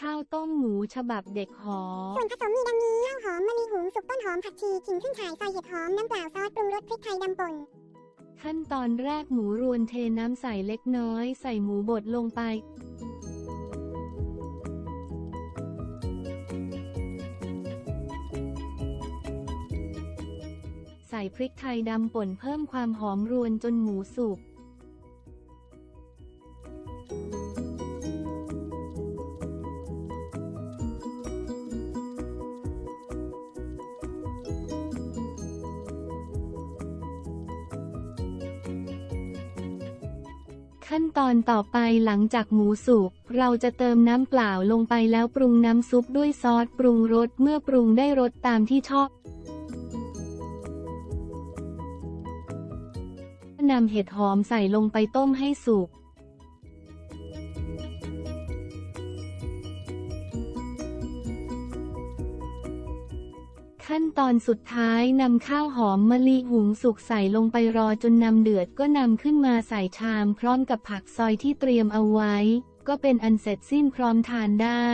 ข้าวต้มหมูฉบับเด็กหอ ส่วนผสมมีดังนี้ข้าหอมมะลิหุงสุกต้นหอมผักชีขิงขึ้นฉ่ายซอยเห็ดหอมน้ำเปล่าซอสปรุงรสพริกไทยดำป่นขั้นตอนแรกหมูรวนเทน้ำใส่เล็กน้อย ใส่หมูบดลงไป ใส่พริกไทยดำป่นเพิ่มความหอมรวนจนหมูสุก ขั้นตอนต่อไปหลังจากหมูสุก เราจะเติมน้ำเปล่าลงไปแล้วปรุงน้ำซุปด้วยซอสปรุงรสเมื่อปรุงได้รสตามที่ชอบนำเห็ดหอมใส่ลงไปต้มให้สุก ขั้นตอนสุดท้ายนำข้าวหอมมะลิหุงสุกใส่ลงไปรอจนนำเดือดก็นำขึ้นมาใส่ชามพร้อมกับผักซอยที่เตรียมเอาไว้ ก็เป็นอันเสร็จสิ้นพร้อมทานได้